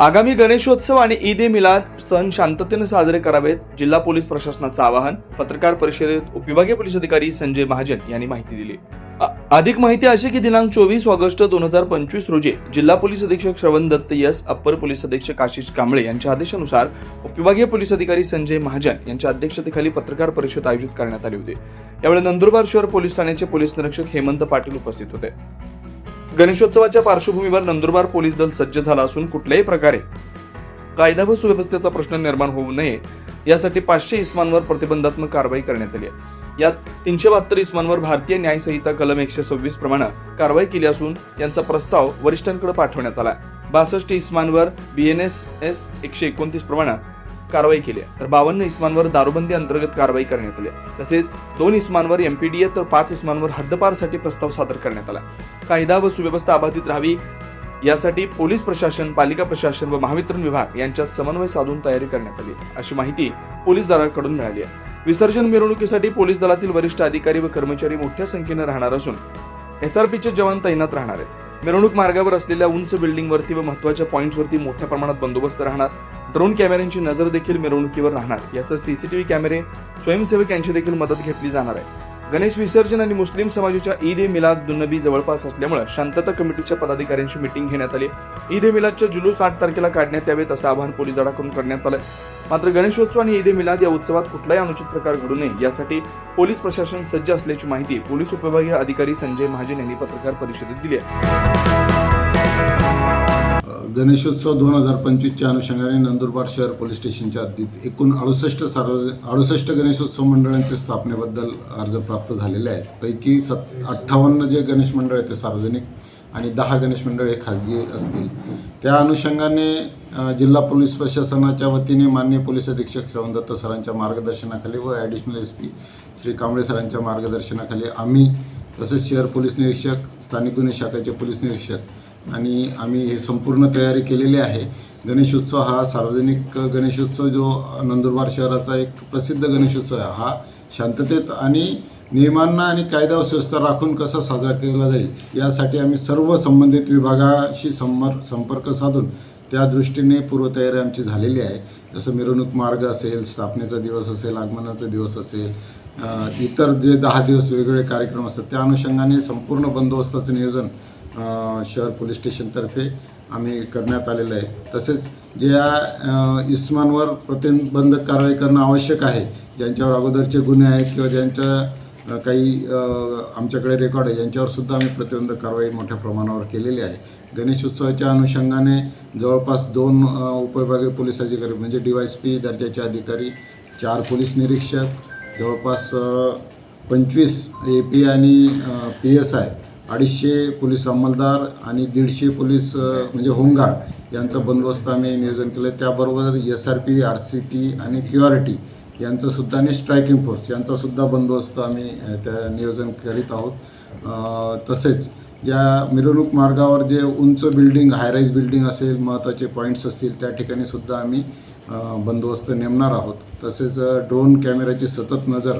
आगामी गणेशोत्सव आणि ईद ए मिलाद सण शांततेने साजरे करावेत जिल्हा पोलीस प्रशासनाचं आवाहन पत्रकार परिषदेत उपविभागीय पोलीस अधिकारी संजय महाजन यांनी माहिती दिली. अधिक माहिती अशी की दिनांक चोवीस ऑगस्ट दोन हजार पंचवीस रोजी जिल्हा पोलीस अधीक्षक श्रवण दत्त यस अप्पर पोलीस अधीक्षक आशिष कांबळे यांच्या आदेशानुसार उपविभागीय पोलीस अधिकारी संजय महाजन यांच्या अध्यक्षतेखाली पत्रकार परिषद आयोजित करण्यात आली होती. यावेळी नंदुरबार शहर पोलीस ठाण्याचे पोलीस निरीक्षक हेमंत पाटील उपस्थित होते. गणेशोत्सवाच्या पार्श्वभूमीवर नंदुरबार पोलीस दल सज्ज झाला असून कुठल्याही प्रकारे कायदा व सुव्यवस्थेचा प्रश्न निर्माण होऊ नये यासाठी पाचशे इस्मांवर प्रतिबंधात्मक कारवाई करण्यात आली आहे. यात तीनशे बहात्तर इस्मांवर भारतीय न्याय संहिता कलम एकशे सव्वीस प्रमाणे कारवाई केली असून यांचा प्रस्ताव वरिष्ठांकडे पाठवण्यात आला बासष्ट इस्मांवर बीएनएस एस एकशे एकोणतीस प्रमाणे कारवाई केली तर बावन्न इस्मांवर दारूबंदी अंतर्गत कारवाई करण्यात आली तसेच दोन इस्मांवर एमपीडीए तर पाच इस्मांवर हद्दपारसाठी प्रस्ताव सादर करण्यात आला कायदा व सुव्यवस्था अबाधित राहावी यासाठी पोलीस प्रशासन पालिका प्रशासन व महावितरण विभाग यांच्यात समन्वय साधून तयारी करण्यात आली अशी माहिती पोलीस दलाकडून मिळाली आहे. विसर्जन मिरवणुकीसाठी पोलीस दलातील वरिष्ठ अधिकारी व कर्मचारी मोठ्या संख्येने राहणार असून एसआरपीचे जवान तैनात राहणार आहेत. मिरवणूक मार्गावर असलेल्या उंच बिल्डिंगवरती व महत्त्वाच्या पॉईंट्सवरती मोठ्या प्रमाणात बंदोबस्त राहणार ड्रोन कॅमेऱ्यांची नजर देखील मिरवणुकीवर राहणार. यासह सीसीटीव्ही कॅमेरे स्वयंसेवक यांची देखील मदत घेतली जाणार आहे. गणेश विसर्जन आणि मुस्लिम समाजाच्या ईद ए मिलाद दुन्नबी जवळपास असल्यामुळे शांतता कमिटीच्या पदाधिकाऱ्यांची मिटिंग घेण्यात आली ईद ए मिलादच्या जुलूस आठ तारखेला काढण्यात यावेत असं आवाहन पोलीस दलाकडून करण्यात आलं मात्र गणेशोत्सव आणि ईद ए मिलाद या उत्सवात कुठलाही अनुचित प्रकार घडू नये यासाठी पोलीस प्रशासन सज्ज असल्याची माहिती पोलीस उपविभागीय अधिकारी संजय महाजन यांनी पत्रकार परिषदेत दिली आहे. गणेशोत्सव दोन हजार पंचवीसच्या अनुषंगाने नंदुरबार शहर पोलीस स्टेशनच्या हद्दीत एकूण अडुसष्ट सार्वजनिक अडुसष्ट गणेशोत्सव मंडळांच्या स्थापनेबद्दल अर्ज प्राप्त झालेले आहेत. पैकी सत अठ्ठावन्न जे गणेश मंडळ आहेत ते सार्वजनिक आणि दहा गणेश मंडळ हे खाजगी असतील. त्या अनुषंगाने जिल्हा पोलीस प्रशासनाच्या वतीने माननीय पोलीस अधीक्षक श्रवणदत्त सरांच्या मार्गदर्शनाखाली व additional S P Shri Kamble सरांच्या मार्गदर्शनाखाली आम्ही तसेच शहर पोलीस निरीक्षक स्थानिक गुन्हे शाखेचे पोलीस निरीक्षक आणि आम्ही हे संपूर्ण तयारी केलेली आहे. गणेशोत्सव हा सार्वजनिक गणेशोत्सव जो नंदुरबार शहराचा एक प्रसिद्ध गणेशोत्सव आहे हा शांततेत आणि नियमांना आणि कायदा व सुव्यवस्था राखून कसा साजरा केला जाईल यासाठी आम्ही सर्व संबंधित विभागाशी संमर संपर्क साधून त्या दृष्टीने पूर्वतयारी आमची झालेली आहे. जसं मिरवणूक मार्ग असेल स्थापनेचा दिवस असेल आगमनाचा दिवस असेल इतर जे दहा दिवस वेगवेगळे कार्यक्रम असतात त्या अनुषंगाने संपूर्ण बंदोबस्ताचं नियोजन शहर पोलीस स्टेशनतर्फे आम्ही करण्यात आलेलं आहे. तसेच ज्या अ, इस्मांवर प्रतिबंधक कारवाई करणं आवश्यक आहे ज्यांच्यावर अगोदरचे गुन्हे आहेत किंवा ज्यांच्या काही आमच्याकडे रेकॉर्ड आहे यांच्यावरसुद्धा आम्ही प्रतिबंधक कारवाई मोठ्या प्रमाणावर केलेली आहे. गणेशोत्सवाच्या अनुषंगाने जवळपास दोन उपविभागीय पोलीस अधिकारी म्हणजे डी वाय एस पी दर्जाचे अधिकारी चार पोलीस निरीक्षक जवळपास पंचवीस ए पी आणि पी एस आय अडीचशे पोलीस अंमलदार आणि दीडशे पोलीस म्हणजे होमगार्ड यांचा बंदोबस्त आम्ही नियोजन केलं आहे त्याबरोबर S R P R C P आणि क्यू आर टी यांचंसुद्धा आणि स्ट्रायकिंग फोर्स यांचासुद्धा बंदोबस्त आम्ही त्या नियोजन करीत आहोत. तसेच या मिरवणूक मार्गावर जे उंच बिल्डिंग हायराईज बिल्डिंग असेल महत्त्वाचे पॉईंट्स असतील त्या ठिकाणी सुद्धा आम्ही बंदोबस्त नेमणार आहोत. तसेच ड्रोन कॅमेऱ्याची सतत नजर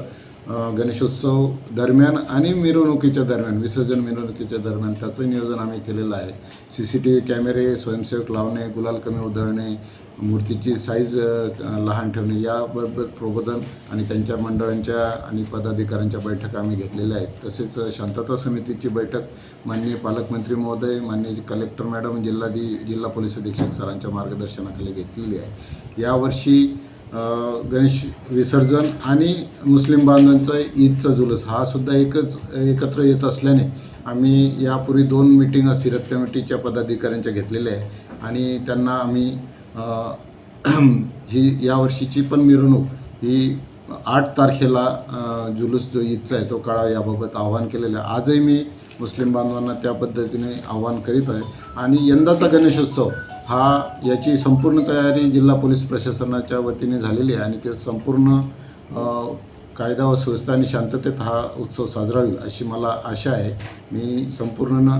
गणेशोत्सव दरम्यान आणि मिरवणुकीच्या दरम्यान विसर्जन मिरवणुकीच्या दरम्यान त्याचं नियोजन आम्ही केलेलं आहे. सी सी टी व्ही कॅमेरे स्वयंसेवक लावणे गुलाल कमी उधळणे मूर्तीची साईज लहान ठेवणे याबाबत प्रबोधन आणि त्यांच्या मंडळांच्या आणि पदाधिकाऱ्यांच्या बैठका आम्ही घेतलेल्या आहेत. तसेच शांतता समितीची बैठक माननीय पालकमंत्री महोदय माननीय कलेक्टर मॅडम जिल्हाधी जिल्हा पोलीस अधीक्षक सरांच्या मार्गदर्शनाखाली घेतलेली आहे. यावर्षी गणेश विसर्जन आणि मुस्लिम बांधवांचा ईदचा जुलूस हा सुद्धा एकच एकत्र येत असल्याने आम्ही यापूर्वी दोन मिटिंग सिरत कमिटीच्या पदाधिकाऱ्यांच्या घेतलेल्या आहे आणि त्यांना आम्ही ही यावर्षीची पण मिरवणूक ही आठ तारखेला जुलूस जो ईदचा आहे तो काढावा याबाबत आवाहन केलेलं आहे. आजही मी मुस्लिम बांधवांना त्या पद्धतीने आवाहन करीत आहे. आणि यंदाचा गणेशोत्सव हा याची संपूर्ण तयारी जिल्हा पोलीस प्रशासनाच्या वतीने झालेली आहे आणि ते संपूर्ण कायदा व सुव्यवस्था आणि शांततेत हा उत्सव साजरा होईल अशी मला आशा आहे. मी संपूर्ण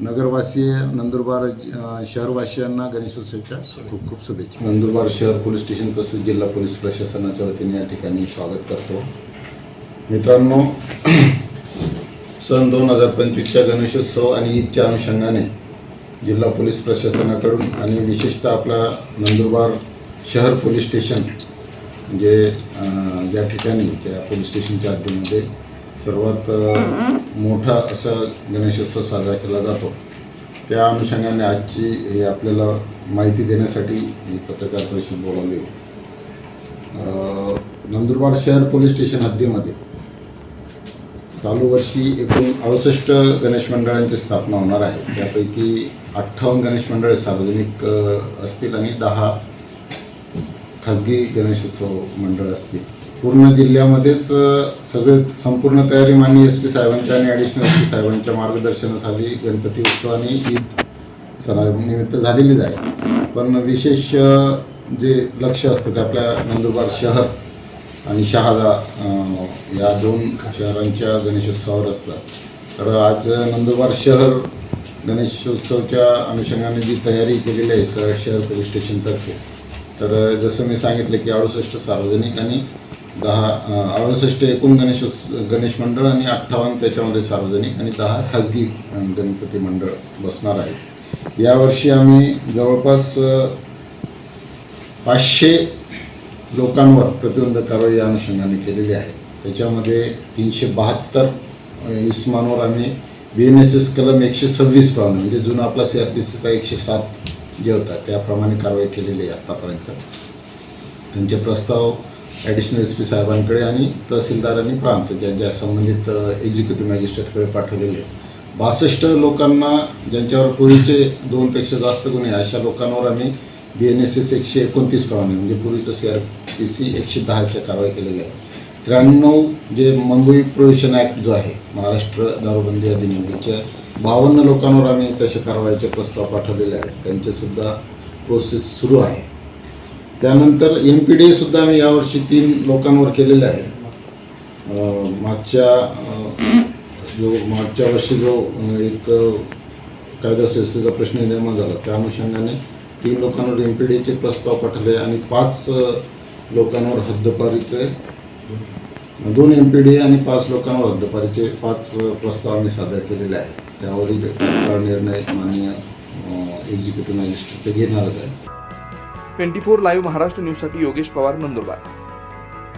नगरवासीय नंदुरबार शहरवासियांना गणेशोत्सवाच्या खूप खूप शुभेच्छा. नंदुरबार शहर पोलीस स्टेशन तसेच जिल्हा पोलीस प्रशासनाच्या वतीने या ठिकाणी स्वागत करतो. मित्रांनो सन दोन हजार पंचवीसच्या गणेशोत्सव आणि ईदच्या अनुषंगाने जिल्हा पोलीस प्रशासनाकडून आणि विशेषतः आपला नंदुरबार शहर पोलीस स्टेशन म्हणजे, जे ज्या ठिकाणी त्या पोलीस स्टेशनच्या हद्दीमध्ये सर्वात मोठा असा गणेशोत्सव साजरा केला जातो. त्या अनुषंगाने आजची हे आपल्याला माहिती देण्यासाठी ही पत्रकार परिषद बोलावली. नंदुरबार शहर पोलीस स्टेशन हद्दीमध्ये चालू वर्षी एकूण अडुसष्ट गणेश मंडळांची स्थापना होणार आहे. त्यापैकी अठ्ठावन्न गणेश मंडळे सार्वजनिक असतील आणि दहा खाजगी गणेशोत्सव मंडळ असतील. पूर्ण जिल्ह्यामध्येच सगळे संपूर्ण तयारी माननीय एस पी साहेबांच्या आणि ॲडिशनल एस पी साहेबांच्या मार्गदर्शनाखाली गणपती उत्सव आणि ईद सणानिमित्त झालेलीच आहे. पण विशेष जे लक्ष असतं ते आपल्या नंदुरबार शहर आणि शहादा या दोन शहरांच्या गणेशोत्सवावर असतात. तर आज नंदुरबार शहर गणेशोत्सवच्या अनुषंगाने जी तयारी केलेली आहे स शहर पोलीस स्टेशनतर्फे तर जसं मी सांगितलं की अडुसष्ट सार्वजनिक आणि दहा अडुसष्ट एकूण गणेशोत्सव गणेश मंडळ आणि अठ्ठावन्न त्याच्यामध्ये सार्वजनिक आणि दहा खाजगी गणपती मंडळ बसणार आहे यावर्षी आम्ही जवळपास पाचशे लोकांवर प्रतिबंध कारवाई या अनुषंगाने केलेली आहे. त्याच्यामध्ये तीनशे बहात्तर इस्मांवर आम्ही बी एन एस एस कलम एकशे सव्वीस प्रमाणे म्हणजे जुना आपला सी आर पी सीचा एकशे सात जे होता त्याप्रमाणे कारवाई केलेली आहे आत्तापर्यंत त्यांचे प्रस्ताव ॲडिशनल एस पी साहेबांकडे आणि तहसीलदार आणि प्रांत ज्या ज्या संबंधित एक्झिक्युटिव्ह मॅजिस्ट्रेटकडे पाठवलेले आहे बासष्ट लोकांना ज्यांच्यावर पूर्वीचे दोनपेक्षा जास्त गुन्हे आहे, अशा लोकांवर आम्ही बी एन एस एस एकशे एकोणतीस प्रमाणे म्हणजे पूर्वीचं सी आर पी सी एकशे दहाच्या कारवाई केलेल्या आहे. त्र्याण्णव जे मुंबई प्रोव्हिशन ॲक्ट जो आहे महाराष्ट्र दारूबंदी अधिनियम याच्या बावन्न लोकांवर आम्ही तशा कारवाईचे प्रस्ताव पाठवलेले आहेत. त्यांचेसुद्धा प्रोसेस सुरू आहे. त्यानंतर एन पी डी सुद्धा आम्ही यावर्षी तीन लोकांवर केलेलं आहे. मागच्या जो मागच्या वर्षी जो एक कायदा सुव्यवस्थेचा प्रश्न निर्माण झाला त्या अनुषंगाने तीन लोकांवर एमपीडीचे प्रस्ताव पाठवले आणि पाच लोकांवर हद्दपारीचे. दोन एम पी डी आणि पाच लोकांवर हद्दपारीचे पाच प्रस्ताव आम्ही सादर केलेले आहेत. त्यावरील निर्णय माननीय एक्झिक्युटिव्ह मॅजिस्ट्रेट ते घेणारच आहे. ट्वेंटी फोर लाईव्ह महाराष्ट्र न्यूजसाठी योगेश पवार नंदुरबार.